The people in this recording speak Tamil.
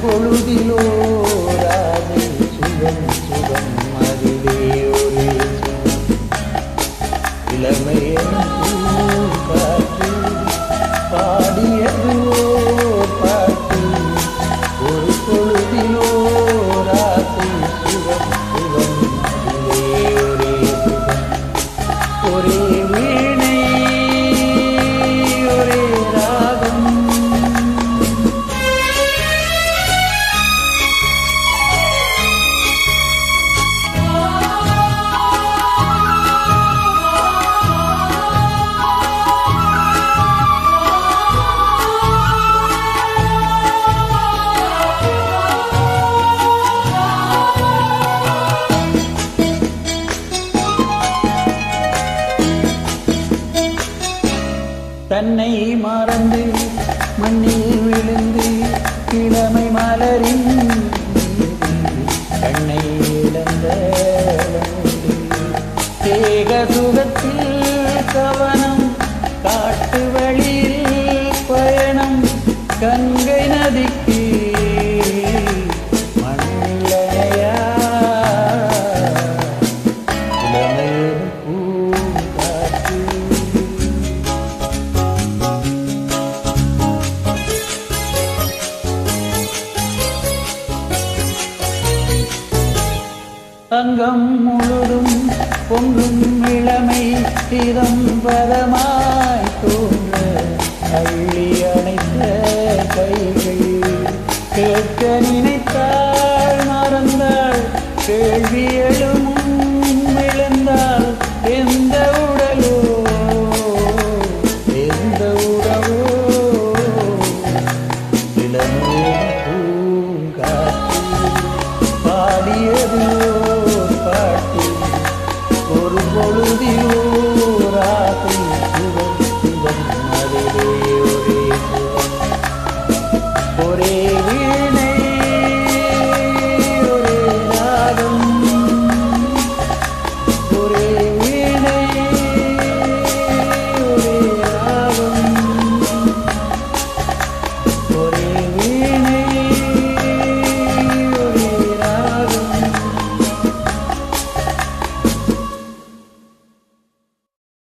பொழுதிலோ ராதை சுகம் சுகம் அதுவே ஒரு சுகம் இளமையின் பூங்காற்று பாடியது பாட்டு ஒரு பொழுதிலோ ராதை சுகம். தன்னை மறந்து மண்ணில் விழுந்து இளமை மலரின் கண்ணை இழந்த தேக சுகத்தில் கவனம் காட்டு வழியில் பயணம் கங்கை நதிக்கு அங்கம் முழுதும் பொங்கும் இளமை சிதம்பரமாய் தோன்ற அள்ளி அணைத்த கைகள் கேட்க ওরে